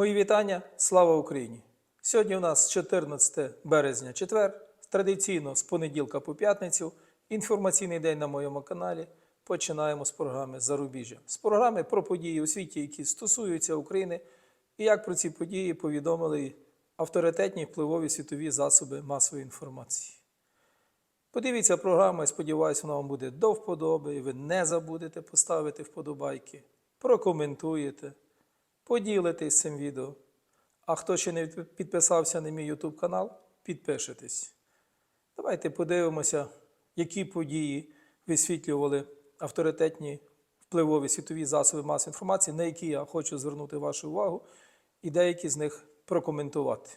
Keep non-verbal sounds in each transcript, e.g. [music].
Мої вітання, слава Україні! Сьогодні у нас 14 березня, четвер. Традиційно з понеділка по п'ятницю. Інформаційний день на моєму каналі. Починаємо з програми Зарубіжжя. З програми про події у світі, які стосуються України, і як про ці події повідомили авторитетні впливові світові засоби масової інформації. Подивіться програму, я сподіваюся, вона вам буде до вподоби, і ви не забудете поставити вподобайки, прокоментуєте, поділитесь цим відео. А хто ще не підписався на мій YouTube канал, підпишитесь. Давайте подивимося, які події висвітлювали авторитетні впливові світові засоби масової інформації, на які я хочу звернути вашу увагу, і деякі з них прокоментувати.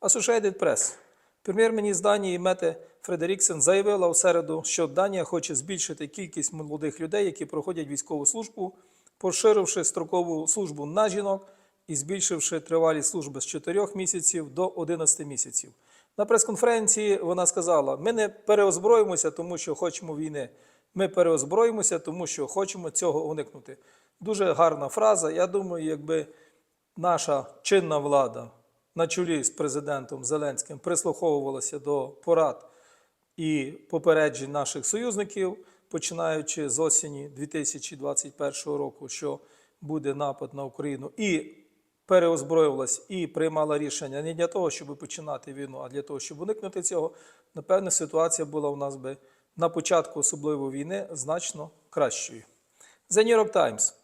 Associated Press. Прем'єр-міністр Данії Мете Фредеріксен заявила у середу, що Данія хоче збільшити кількість молодих людей, які проходять військову службу, поширивши строкову службу на жінок і збільшивши тривалість служби з 4 місяців до 11 місяців. На прес-конференції вона сказала: ми не переозброїмося, тому що хочемо війни. Ми переозброїмося, тому що хочемо цього уникнути. Дуже гарна фраза. Я думаю, якби наша чинна влада на чолі з президентом Зеленським прислуховувалася до порад і попереджень наших союзників, починаючи з осені 2021 року, що буде напад на Україну, і переозброювалась і приймала рішення не для того, щоб починати війну, а для того, щоб уникнути цього, напевне, ситуація була у нас би на початку особливо війни значно кращою. The New York Times.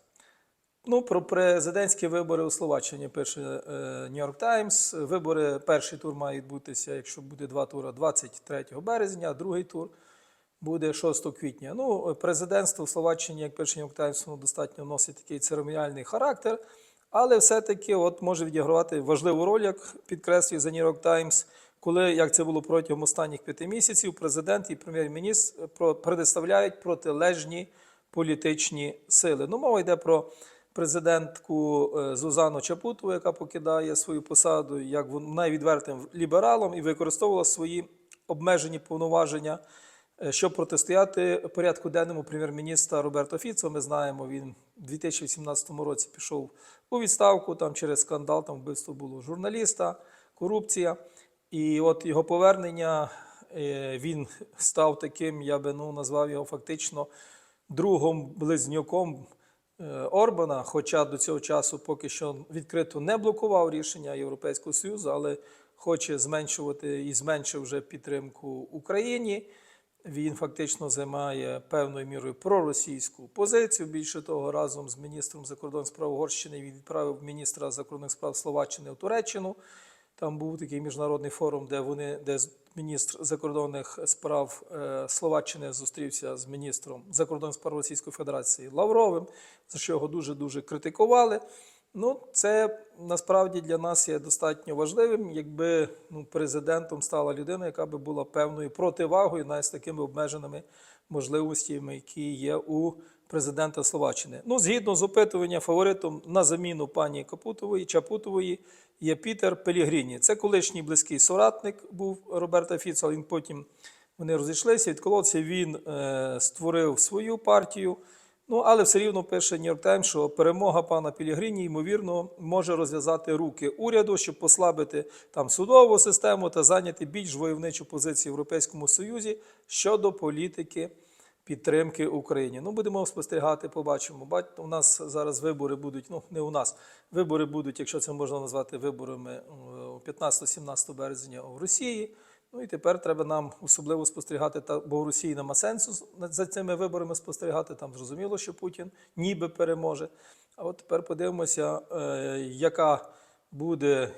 Ну, про президентські вибори у Словаччині пише е, New York Times. Вибори, перший тур має відбутися, якщо буде два тури, 23 березня, другий тур буде 6 квітня. Ну, президентство в Словаччині, як Times, воно достатньо носить такий церемоніальний характер, але все-таки от може відігравати важливу роль, як підкреслює The New York Times, коли, як це було протягом останніх п'яти місяців, президент і прем'єр-міністр представляють протилежні політичні сили. Ну, мова йде про президентку е, Зузану Чапутову, яка покидає свою посаду як вон- вона відвертим лібералом і використовувала свої обмежені повноваження, щоб протистояти порядку денному прем'єр-міністра Роберто Фіцо. Ми знаємо, він у 2018 році пішов у відставку там через скандал, там вбивство було журналіста, корупція. І от його повернення е, він став таким, я би ну, назвав його фактично другом близнюком е, Орбана, хоча до цього часу поки що відкрито не блокував рішення Європейського Союзу, але хоче зменшувати і зменшив вже підтримку Україні. Він фактично займає певною мірою проросійську позицію. Більше того, разом з міністром закордонних справ Угорщини він відправив міністра закордонних справ Словаччини в Туреччину. Там був такий міжнародний форум, де вони, де міністр закордонних справ е, Словаччини зустрівся з міністром закордонних справ Російської Федерації Лавровим, за що його дуже дуже критикували. Ну, це насправді для нас є достатньо важливим, якби ну, президентом стала людина, яка би була певною противагою навіть з такими обмеженими можливостями, які є у президента Словаччини. Ну, згідно з опитуванням, фаворитом на заміну пані Капутової Чапутової є Пітер Пелігріні. Це колишній близький соратник був Роберта Фіца. Він потім вони розійшлися, відколовся. Він е, створив свою партію. Ну, але все рівно пише York Times, що перемога пана Пілігрині, ймовірно, може розв'язати руки уряду, щоб послабити там судову систему та зайняти більш войовничу позицію в Європейському Союзі щодо політики підтримки Україні. Ну, будемо спостерігати, побачимо. Бать, у нас зараз вибори будуть, ну не у нас, вибори будуть, якщо це можна назвати виборами е, 15-17 березня в Росії. Ну і тепер треба нам особливо спостерігати, бо в Росії нема сенсу за цими виборами спостерігати. Там зрозуміло, що Путін ніби переможе. А от тепер подивимося, е, яка буде,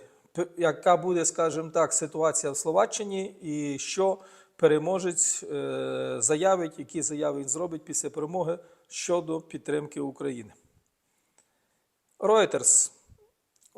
яка буде, скажімо так, ситуація в Словаччині і що переможець е, заявить, які заяви він зробить після перемоги щодо підтримки України. Reuters.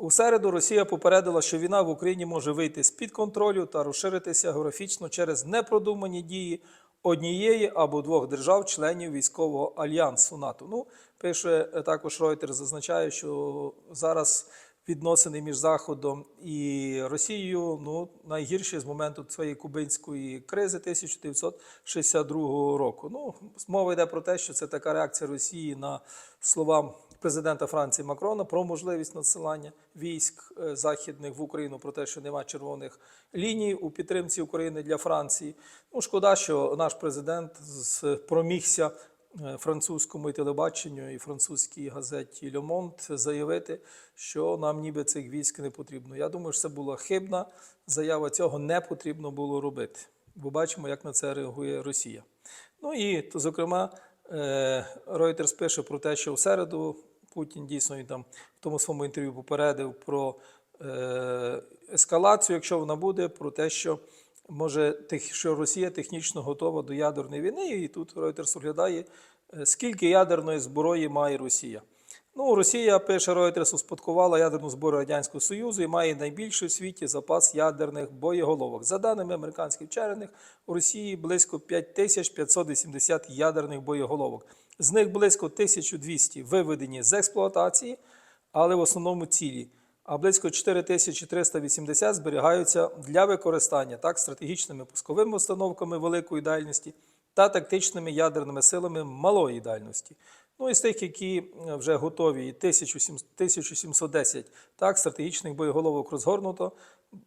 У середу Росія попередила, що війна в Україні може вийти з-під контролю та розширитися географічно через непродумані дії однієї або двох держав-членів військового альянсу НАТО. Ну, пише е, також Ройтер, зазначає, що зараз відносини між Заходом і Росією ну, найгірші з моменту цієї кубинської кризи 1962 року. Ну, мова йде про те, що це така реакція Росії на слова президента Франції Макрона про можливість надсилання військ е, західних в Україну, про те, що немає червоних ліній у підтримці України для Франції. Ну, шкода, що наш президент з- промігся французькому телебаченню і французькій газеті Monde заявити, що нам ніби цих військ не потрібно. Я думаю, що це була хибна заява. Цього не потрібно було робити. Бо бачимо, як на це реагує Росія. Ну і, то, зокрема, е, Reuters пише про те, що в середу Путін дійсно він там в тому своєму інтерв'ю попередив про е, ескалацію, якщо вона буде, про те, що може що Росія технічно готова до ядерної війни, і тут Reuters оглядає, е, скільки ядерної зброї має Росія. Ну, Росія, пише Reuters, успадкувала ядерну зброю Радянського Союзу і має найбільший у світі запас ядерних боєголовок. За даними американських вчених, у Росії близько 5580 ядерних боєголовок. З них близько 1200 виведені з експлуатації, але в основному цілі. А близько 4380 зберігаються для використання так стратегічними пусковими установками великої дальності та тактичними ядерними силами малої дальності. Ну і з тих, які е, вже готові, 1700 1710 так, стратегічних боєголовок розгорнуто,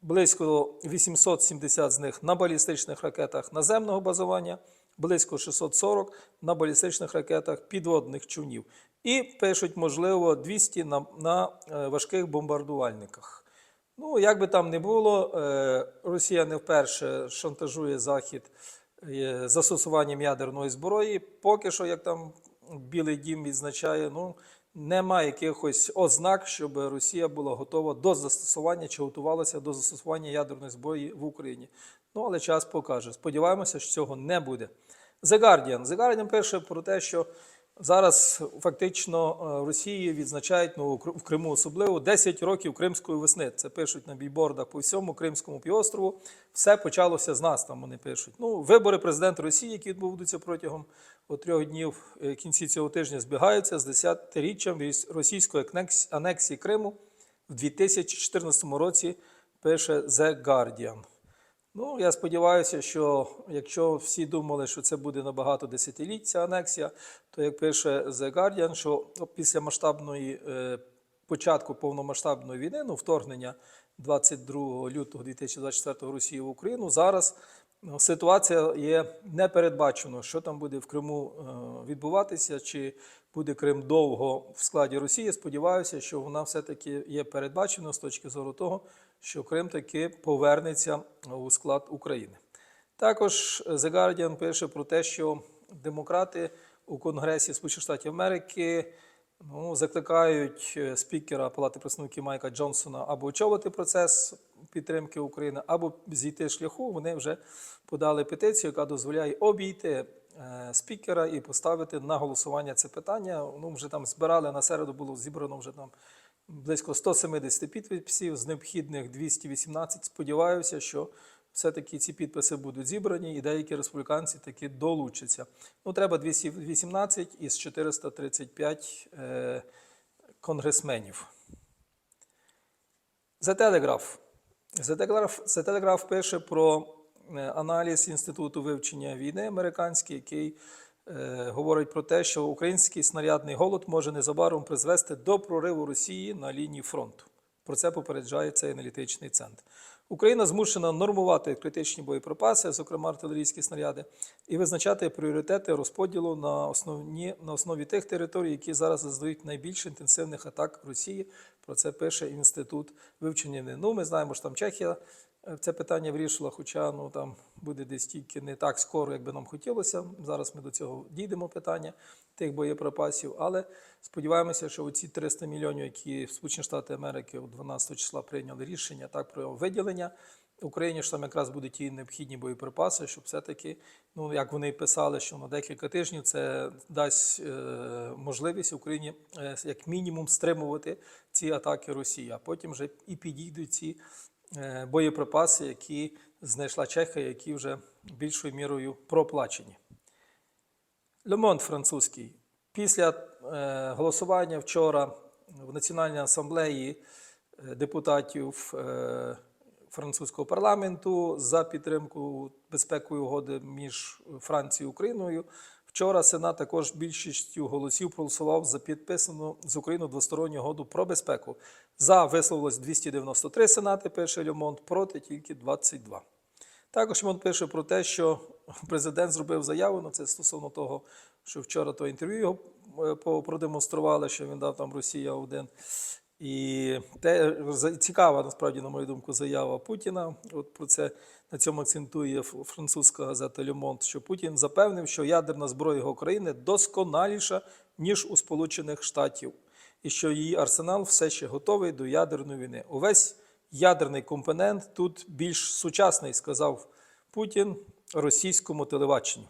близько 870 з них на балістичних ракетах наземного базування, близько 640 на балістичних ракетах підводних човнів. І пишуть, можливо, 200 на, на е, важких бомбардувальниках. Ну, як би там не було, е, Росія не вперше шантажує Захід е, застосуванням ядерної зброї. Поки що, як там Білий Дім відзначає, ну немає якихось ознак, щоб Росія була готова до застосування чи готувалася до застосування ядерної зброї в Україні. Ну, але час покаже. Сподіваємося, що цього не буде. The Guardian. The Guardian пише про те, що зараз фактично е, Росії відзначають ну, в Криму особливо 10 років Кримської весни. Це пишуть на бійбордах по всьому Кримському півострову. Все почалося з нас. Там вони пишуть. Ну, вибори президента Росії, які відбудуться протягом трьох днів е, кінці цього тижня, збігаються з 10-річчям російської анексії Криму в 2014 році. Пише The Guardian. Ну, я сподіваюся, що якщо всі думали, що це буде набагато десятиліть ця анексія, то як пише The Guardian, що після масштабної е, початку повномасштабної війни, ну вторгнення 22 лютого 2024 Росії в Україну, зараз ситуація є непередбачено, що там буде в Криму е, відбуватися, чи буде Крим довго в складі Росії. Сподіваюся, що вона все-таки є передбачено з точки зору того, що Крим таки повернеться у склад України. Також The Guardian пише про те, що демократи у Конгресі Сполучених Штатів Америки ну, закликають е, спікера Палати представників Майка Джонсона або очолити процес підтримки України, або зійти шляху. Вони вже подали петицію, яка дозволяє обійти е, спікера і поставити на голосування це питання. Ну, вже там збирали на середу, було зібрано вже там близько 170 підписів, з необхідних 218. Сподіваюся, що все-таки ці підписи будуть зібрані, і деякі республіканці таки долучаться. Ну, треба 218 із 435 е, конгресменів. The Telegraph, The Telegraph пише про е, аналіз Інституту вивчення війни американський, який е, говорить про те, що український снарядний голод може незабаром призвести до прориву Росії на лінії фронту. Про це попереджає цей аналітичний центр. Україна змушена нормувати критичні боєприпаси, зокрема артилерійські снаряди, і визначати пріоритети розподілу на, основні, на основі тих територій, які зараз зазнають найбільш інтенсивних атак Росії. Про це пише інститут вивчення. Ну, ми знаємо, що там Чехія це питання вирішила, хоча ну там буде десь тільки не так скоро, як би нам хотілося. Зараз ми до цього дійдемо питання тих боєприпасів. Але сподіваємося, що оці 300 мільйонів, які Сполучені Штати Америки у 12 числа прийняли рішення так про виділення. Україні що там якраз будуть ті необхідні боєприпаси, щоб все-таки, ну як вони писали, що на декілька тижнів це дасть е, можливість Україні е, як мінімум стримувати ці атаки Росії, а потім вже і підійдуть ці боєприпаси, які знайшла Чехія, які вже більшою мірою проплачені. Лемонт французький. Після е, голосування вчора в Національній асамблеї е, депутатів е, французького парламенту за підтримку безпекової угоди між Францією і Україною. Вчора Сенат також більшістю голосів проголосував за підписану з Україною двосторонню угоду про безпеку. За висловилось 293 сенати, пише Льомонт, проти тільки 22. Також він пише про те, що президент зробив заяву, ну це стосовно того, що вчора то інтерв'ю його е, продемонстрували, що він дав там Росія один. І те цікава, насправді, на мою думку, заява Путіна. От про це на цьому акцентує французька газета Le що Путін запевнив, що ядерна зброя його країни досконаліша, ніж у Сполучених Штатів, і що її арсенал все ще готовий до ядерної війни. Увесь ядерний компонент тут більш сучасний, сказав Путін російському телебаченню.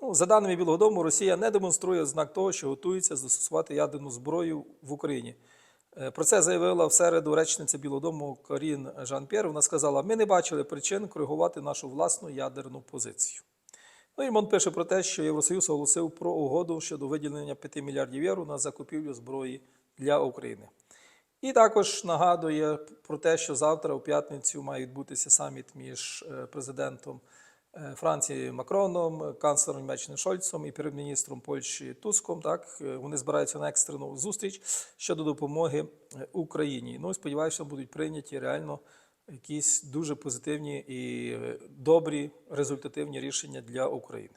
Ну, за даними Білого Дому, Росія не демонструє знак того, що готується застосувати ядерну зброю в Україні. Е, Про це заявила в середу речниця Білого Дому Карін Жан-П'єр. Вона сказала: ми не бачили причин коригувати нашу власну ядерну позицію. Ну і Мон пише про те, що Євросоюз оголосив про угоду щодо виділення 5 мільярдів євро на закупівлю зброї для України. І також нагадує про те, що завтра, у п'ятницю, має відбутися саміт між е, президентом Франції Макроном, канцлером Німеччини Шольцом і прем'єр-міністром Польщі Туском. Так Е, вони збираються на екстрену зустріч щодо допомоги е, Україні. Ну і сподіваюся, будуть прийняті реально якісь дуже позитивні і е, добрі результативні рішення для України.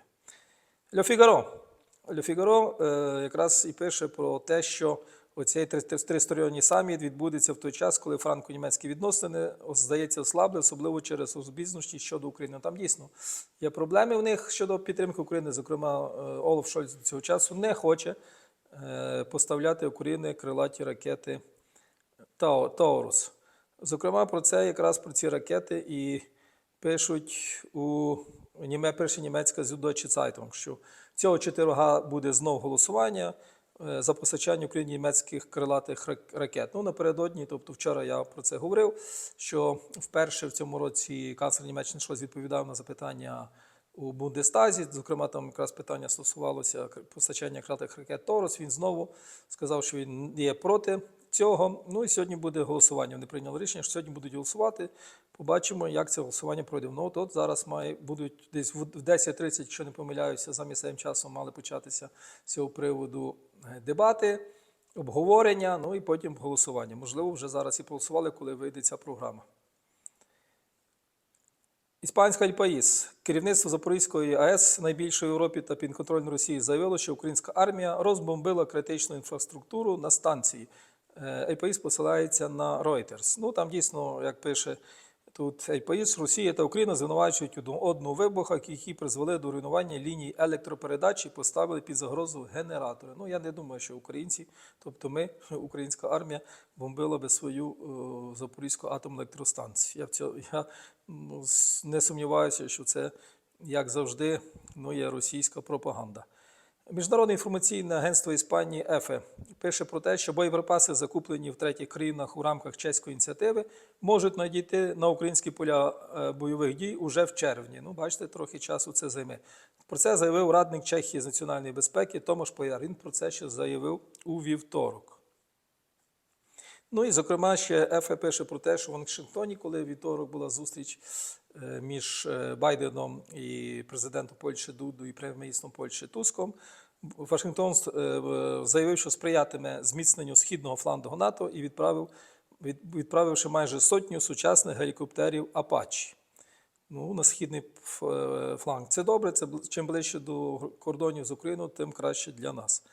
Ле Фігаро. Ле Фігаро е, якраз і пише про те, що оцей три- три- тристоронній саміт відбудеться в той час, коли франко-німецькі відносини, здається, ослабли, особливо через розбіжності щодо України. Там дійсно є проблеми в них щодо підтримки України. Зокрема, е, Олаф Шольц цього часу не хоче е, поставляти Україні крилаті ракети Тау- Таурус. Зокрема, про це якраз про ці ракети і пишуть у німе, перша німецька Süddeutsche Zeitung, що цього четверга буде знов голосування за постачання Україні німецьких крилатих рак- ракет. Ну, напередодні, тобто вчора я про це говорив, що вперше в цьому році канцлер Німеччини щось відповідав на запитання у Бундестазі. Зокрема, там якраз питання стосувалося постачання крилатих ракет Торос. Він знову сказав, що він є проти цього. Ну і сьогодні буде голосування. Вони прийняли рішення, що сьогодні будуть голосувати. Побачимо, як це голосування пройде. Ну, от, от зараз має будуть десь в в 10.30, якщо не помиляюся, за місцевим часом мали початися з цього приводу е, дебати, обговорення, ну і потім голосування. Можливо, вже зараз і проголосували, коли вийде ця програма. Іспанська Альпаїс. Керівництво Запорізької АЕС, найбільшої в Європі та підконтрольної Росії, заявило, що українська армія розбомбила критичну інфраструктуру на станції. Е, посилається на Reuters. Ну там дійсно, як пише тут Альпаїс, Росія та Україна звинувачують одну вибухах, які призвели до руйнування ліній електропередач і поставили під загрозу генератори. Ну я не думаю, що українці, тобто ми, [laughs] українська армія, бомбила би свою е, Запорізьку атомну електростанцію. Я в я ну, не сумніваюся, що це, як завжди, ну, є російська пропаганда. Міжнародне інформаційне агентство Іспанії ЕФЕ пише про те, що боєприпаси, закуплені в третіх країнах у рамках чеської ініціативи, можуть надійти на українські поля е, бойових дій уже в червні. Ну, бачите, трохи часу це займе. Про це заявив радник Чехії з національної безпеки Томаш Пояр. Він про це ще заявив у вівторок. Ну і зокрема ще ЕФЕ пише про те, що в Вашингтоні, коли вівторок була зустріч е, між е, Байденом і президентом Польщі Дуду і прем'єр-міністром Польщі Туском, Вашингтон е, заявив, що сприятиме зміцненню східного флангу НАТО і відправив, від- відправивши майже сотню сучасних гелікоптерів Апачі. Ну, на східний е, фланг. Це добре. Це чим ближче до кордонів з Україною, тим краще для нас.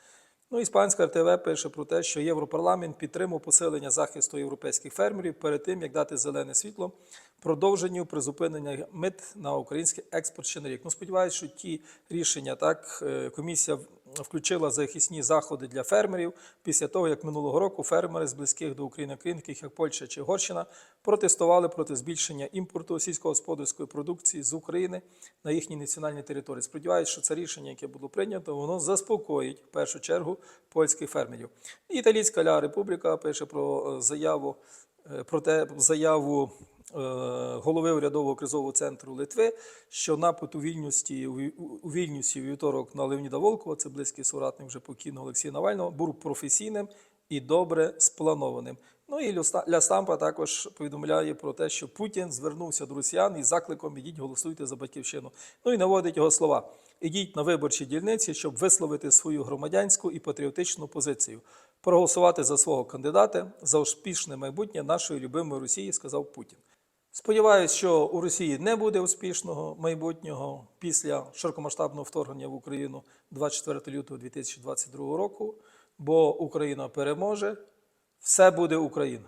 Ну, іспанська РТВ пише про те, що Європарламент підтримав посилення захисту європейських фермерів перед тим, як дати зелене світло продовженню призупинення мит на український експорт ще на рік. Ну, сподіваюся, що ті рішення так е, комісія включила захисні заходи для фермерів після того, як минулого року фермери з близьких до України країн, таких як Польща чи Горщина, протестували проти збільшення імпорту сільськогосподарської продукції з України на їхній національній території. Сподіваюся, що це рішення, яке було прийнято, воно заспокоїть в першу чергу польських фермерів. Італійська Ля Републіка пише про е, заяву е, про те заяву голови урядового кризового центру Литви, що напад у Вільнюсі у Вільнюсі вівторок на Леоніда Волкова, це близький соратник вже покійного Олексія Навального, був професійним і добре спланованим. Ну і Люста- Стампа також повідомляє про те, що Путін звернувся до росіян із закликом ідіть голосуйте за батьківщину. Ну і наводить його слова: ідіть на виборчі дільниці, щоб висловити свою громадянську і патріотичну позицію, проголосувати за свого кандидата за успішне майбутнє нашої любимої Росії, сказав Путін. Сподіваюсь, що у Росії не буде успішного майбутнього після широкомасштабного вторгнення в Україну 24 лютого 2022 року, бо Україна переможе, все буде Україна.